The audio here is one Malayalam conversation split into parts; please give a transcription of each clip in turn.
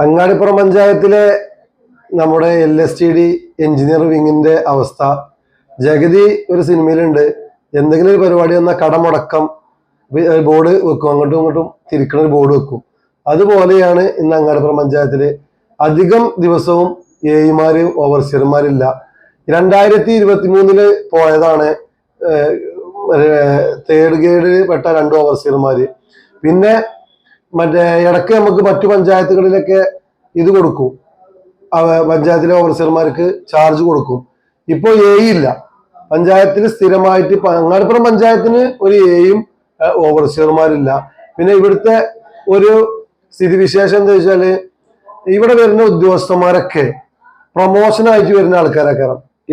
അങ്ങാടിപ്പുറം പഞ്ചായത്തിലെ നമ്മുടെ L S T D engineer വിങ്ങിന്റെ അവസ്ഥ. ജഗതി ഒരു സിനിമയിലുണ്ട്. എന്തെങ്കിലും ഒരു പരിപാടി വന്നാൽ കടമുടക്കം ബോർഡ് വെക്കും. അങ്ങോട്ടും ഇങ്ങോട്ടും തിരിക്കണ ഒരു ബോർഡ് വെക്കും. അതുപോലെയാണ് ഇന്ന് അങ്ങാടിപ്പുറം പഞ്ചായത്തിൽ. അധികം ദിവസവും എമാരും ഓവർസിയർമാരില്ല രണ്ടായിരത്തി ഇരുപത്തി മൂന്നിൽ പോയതാണ് തേർഡ് ഗ്രേഡിൽ പെട്ട രണ്ട് ഓവർസിയർമാര് പിന്നെ മറ്റേ ഇടയ്ക്ക് നമുക്ക് മറ്റു പഞ്ചായത്തുകളിലൊക്കെ ഇത് കൊടുക്കും. പഞ്ചായത്തിലെ ഓഫീസർമാർക്ക് ചാർജ് കൊടുക്കും. ഇപ്പൊ എ ഇല്ല. പഞ്ചായത്തിൽ സ്ഥിരമായിട്ട് അങ്ങാടിപ്പുറം പഞ്ചായത്തിന് ഒരു എയും ഓവർസിയർമാരില്ല പിന്നെ ഇവിടുത്തെ ഒരു സ്ഥിതിവിശേഷം എന്താ വെച്ചാൽ ഇവിടെ വരുന്ന ഉദ്യോഗസ്ഥന്മാരൊക്കെ പ്രൊമോഷൻ ആയിട്ട് വരുന്ന ആൾക്കാരൊക്കെ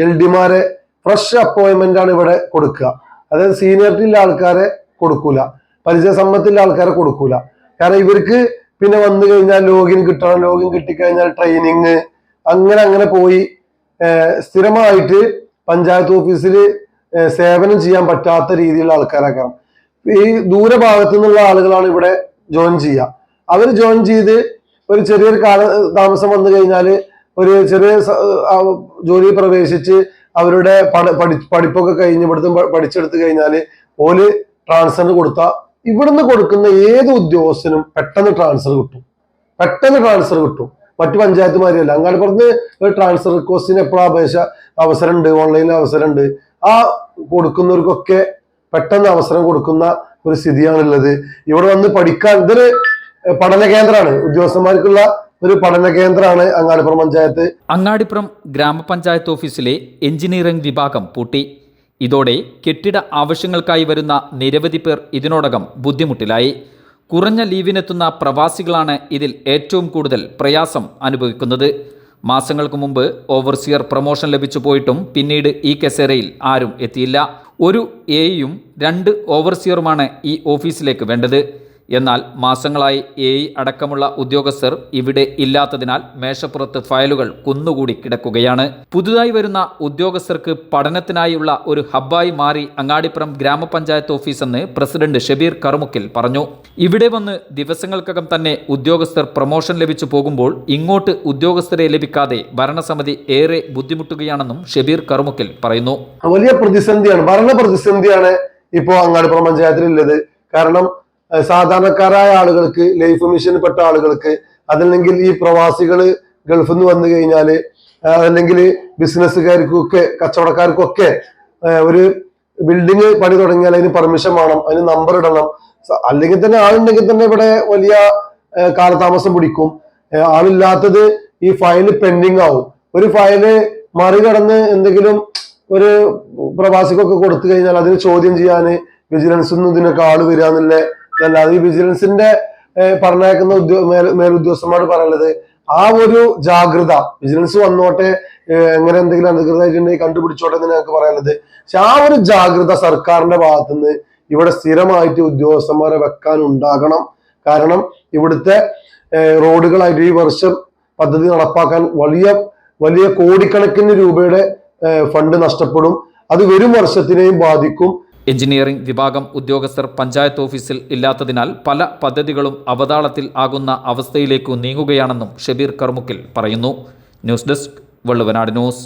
എൽ ഡിമാരെ ഫ്രഷ് അപ്പോയിൻമെന്റ് ആണ് ഇവിടെ കൊടുക്കുക. അതായത് സീനിയറിറ്റി ഉള്ള ആൾക്കാരെ കൊടുക്കൂല. പരിചയസമ്പത്തുള്ള ആൾക്കാരെ കൊടുക്കൂല. കാരണം ഇവർക്ക് പിന്നെ വന്നു കഴിഞ്ഞാൽ ലോഗിൻ കിട്ടണം ലോഗിൻ കിട്ടിക്കഴിഞ്ഞാൽ ട്രെയിനിങ് അങ്ങനെ അങ്ങനെ പോയി സ്ഥിരമായിട്ട് പഞ്ചായത്ത് ഓഫീസിൽ സേവനം ചെയ്യാൻ പറ്റാത്ത രീതിയിലുള്ള ആൾക്കാരാക്കാം ഈ ദൂരഭാഗത്തു നിന്നുള്ള ആളുകളാണ് ഇവിടെ ജോയിൻ ചെയ്യുക. അവർ ജോയിൻ ചെയ്ത് ഒരു ചെറിയൊരു കാല താമസം വന്നു കഴിഞ്ഞാൽ ഒരു ചെറിയ ജോലി പ്രവേശിച്ച് അവരുടെ പഠി- പഠിപ്പൊക്കെ കഴിഞ്ഞ് ഇവിടുത്തെ പഠിച്ചെടുത്തു പഠിച്ചെടുത്ത് കഴിഞ്ഞാൽ ഓൽ ട്രാൻസ്ഫർ കൊടുത്താൽ ഇവിടുന്ന് കൊടുക്കുന്ന ഏത് ഉദ്യോഗസ്ഥനും പെട്ടെന്ന് ട്രാൻസ്ഫർ കിട്ടും. പെട്ടെന്ന് ട്രാൻസ്ഫർ കിട്ടും. മറ്റു പഞ്ചായത്തുമാരിയല്ല. അങ്ങാടിപ്പുറത്ത് ഒരു ട്രാൻസ്ഫർ റിക്വസ്റ്റിന് എപ്പോഴും അപേക്ഷ? അവസരമുണ്ട് ഓൺലൈനിൽ അവസരമുണ്ട്. ആ കൊടുക്കുന്നവർക്കൊക്കെ പെട്ടെന്ന് അവസരം കൊടുക്കുന്ന ഒരു സ്ഥിതിയാണുള്ളത്. ഇവിടെ വന്ന് പഠിക്കാൻ ഇതൊരു പഠന കേന്ദ്രമാണ്. ഉദ്യോഗസ്ഥന്മാർക്കുള്ള ഒരു പഠന കേന്ദ്രമാണ് അങ്ങാടിപ്പുറം പഞ്ചായത്ത്. അങ്ങാടിപ്പുറം ഗ്രാമപഞ്ചായത്ത് ഓഫീസിലെ എഞ്ചിനീയറിംഗ് വിഭാഗം പൂട്ടി. ഇതോടെ കെട്ടിട ആവശ്യങ്ങൾക്കായി വരുന്ന നിരവധി പേർ ഇതിനോടകം ബുദ്ധിമുട്ടിലായി. കുറഞ്ഞ ലീവിനെത്തുന്ന പ്രവാസികളാണ് ഇതിൽ ഏറ്റവും കൂടുതൽ പ്രയാസം അനുഭവിക്കുന്നത്. മാസങ്ങൾക്ക് മുമ്പ് ഓവർസിയർ പ്രൊമോഷൻ ലഭിച്ചു പോയിട്ടും പിന്നീട് ഈ കസേരയിൽ ആരും എത്തിയില്ല. ഒരു എയും രണ്ട് ഓവർസിയറുമാണ് ഈ ഓഫീസിലേക്ക് വേണ്ടത്. എന്നാൽ മാസങ്ങളായി എ അടക്കമുള്ള ഉദ്യോഗസ്ഥർ ഇവിടെ ഇല്ലാത്തതിനാൽ മേശപ്പുറത്ത് ഫയലുകൾ കുന്നുകൂടി കിടക്കുകയാണ്. പുതുതായി വരുന്ന ഉദ്യോഗസ്ഥർക്ക് പഠനത്തിനായുള്ള ഒരു ഹബ്ബായി മാറി അങ്ങാടിപ്പുറം ഗ്രാമപഞ്ചായത്ത് ഓഫീസെന്ന് പ്രസിഡന്റ് ഷബീർ കറുമുക്കിൽ പറഞ്ഞു. ഇവിടെ വന്ന് ദിവസങ്ങൾക്കകം തന്നെ ഉദ്യോഗസ്ഥർ പ്രൊമോഷൻ ലഭിച്ചു പോകുമ്പോൾ ഇങ്ങോട്ട് ഉദ്യോഗസ്ഥരെ ലഭിക്കാതെ ഭരണസമിതി ഏറെ ബുദ്ധിമുട്ടുകയാണെന്നും ഷബീർ കറുമുക്കിൽ പറയുന്നു. വലിയ പ്രതിസന്ധിയാണ് ഭരണ പ്രതിസന്ധിയാണ് ഇപ്പോൾ അങ്ങാടിപ്പുറം പഞ്ചായത്തിലുള്ളത്. കാരണം സാധാരണക്കാരായ ആളുകൾക്ക് ലൈഫ് മിഷൻ പെട്ട ആളുകൾക്ക് അതല്ലെങ്കിൽ ഈ പ്രവാസികൾ ഗൾഫിൽ നിന്ന് വന്നു കഴിഞ്ഞാൽ ഏഹ് അതല്ലെങ്കിൽ ബിസിനസ്സുകാർക്കൊക്കെ കച്ചവടക്കാർക്കൊക്കെ ഒരു ബിൽഡിംഗ് പണി തുടങ്ങിയാൽ അതിന് പെർമിഷൻ വേണം അതിന് നമ്പർ ഇടണം. അല്ലെങ്കിൽ തന്നെ ആളുണ്ടെങ്കിൽ തന്നെ ഇവിടെ വലിയ കാലതാമസം പിടിക്കും. ആളില്ലാത്തത് ഈ ഫയൽ പെൻഡിങ് ആവും. ഒരു ഫയൽ മറികടന്ന് എന്തെങ്കിലും ഒരു പ്രവാസിക്കൊക്കെ കൊടുത്തു കഴിഞ്ഞാൽ അതിന് ചോദ്യം ചെയ്യാന് വിജിലൻസ് ഒന്നും ഇതിനൊക്കെ ആൾ വരിക എന്നുള്ള അല്ലാതെ ഈ വിജിലൻസിന്റെ പറഞ്ഞേക്കുന്ന ഉദ്യോ മേലുദ്യോഗസ്ഥന്മാർ പറയുന്നത് ആ ഒരു ജാഗ്രത വിജിലൻസ് വന്നോട്ടെ എങ്ങനെ എന്തെങ്കിലും അനധികൃതമായിട്ടുണ്ടെങ്കിൽ കണ്ടുപിടിച്ചോട്ടെ എന്ന് ഞങ്ങൾക്ക് പറയാനുള്ളത്. പക്ഷെ ആ ഒരു ജാഗ്രത സർക്കാരിന്റെ ഭാഗത്തുനിന്ന് ഇവിടെ സ്ഥിരമായിട്ട് ഉദ്യോഗസ്ഥന്മാരെ വെക്കാൻ ഉണ്ടാകണം. കാരണം ഇവിടുത്തെ റോഡുകളായിട്ട് ഈ വർഷം പദ്ധതി നടപ്പാക്കാൻ വലിയ വലിയ കോടിക്കണക്കിന് രൂപയുടെ ഫണ്ട് നഷ്ടപ്പെടും. അത് വരും വർഷത്തിനെയും ബാധിക്കും. എഞ്ചിനീയറിംഗ് വിഭാഗം ഉദ്യോഗസ്ഥർ പഞ്ചായത്ത് ഓഫീസിൽ ഇല്ലാത്തതിനാൽ പല പദ്ധതികളും അവതാളത്തിൽ ആകുന്ന അവസ്ഥയിലേക്കു നീങ്ങുകയാണെന്നും ഷബീർ കർമുക്കിൽ പറയുന്നു. News desk Valluvanad news.